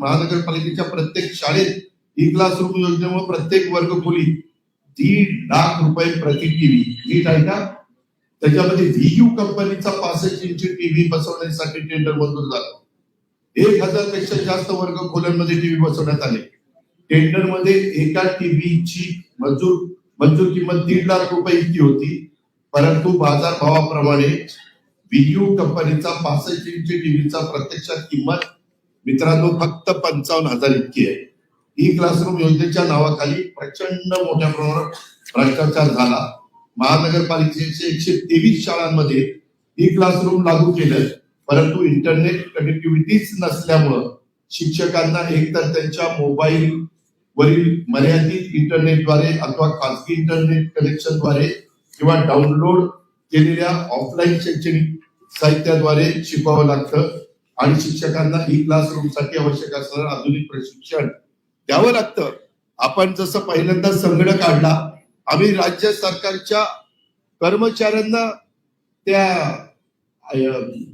महानगरपालिकेच्या प्रत्येक शाळेत ई क्लासरूम योजनेमुळे प्रत्येक वर्ग खोली दीड लाख रुपये प्रति टीव्ही नीट आहे का? त्याच्यामध्ये व्हीयू कंपनीचा पासष्ट इंची टीव्ही बसवण्यासाठी टेंडर मंजूर झाला. एक हजारपेक्षा जास्त वर्ग खोल्यांमध्ये टीव्ही बसवण्यात आले. टेंडरमध्ये एका टीव्हीची मंजूर मंजूर किंमत दीड लाख रुपये इतकी होती. परंतु बाजार भावाप्रमाणे व्हीयू कंपनीचा पासष्ट इंची टीव्हीचा प्रत्यक्षात किंमत मित्रांनो फक्त पंचावन्न हजार इतकी आहे. ई क्लासरूम योजनेच्या नावाखाली प्रचंड मोठ्या प्रमाणात भ्रष्टाचार झाला. महानगरपालिकेचे एकशे तेवीस शाळांमध्ये ई क्लासरूम लागू केलं परंतु इंटरनेट कनेक्टिव्हिटीच नसल्यामुळं शिक्षकांना एकतर त्यांच्या मोबाईल वरील मर्यादित इंटरनेटद्वारे अथवा खासगी इंटरनेट कनेक्शनद्वारे किंवा डाउनलोड केलेल्या ऑफलाईन शैक्षणिक साहित्याद्वारे शिकवावं लागतं. आणि शिक्षकांना ई क्लासरूमसाठी आवश्यक असणारं आधुनिक प्रशिक्षण द्यावं लागतं. आपण जसं पहिल्यांदा संगणक काढला आम्ही राज्य सरकारच्या कर्मचाऱ्यांना त्या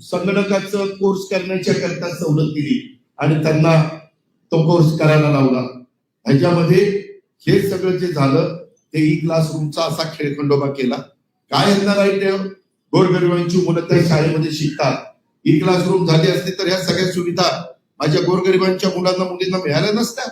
संगणकाचं कोर्स करण्याच्या करता सवलत दिली आणि त्यांना तो कोर्स करायला लावला. ह्याच्यामध्ये हे सगळं जे झालं ते ई क्लासरूमचा असा खेळखंडोबा केला. काय यांना राईट गोरगरिबांची मुलं त्या शाळेमध्ये शिकतात. ई क्लासरूम झाली असती तर ह्या सगळ्या सुविधा माझ्या गोरगरिबांच्या मुलांना मुलींना मिळाल्या नसत्या.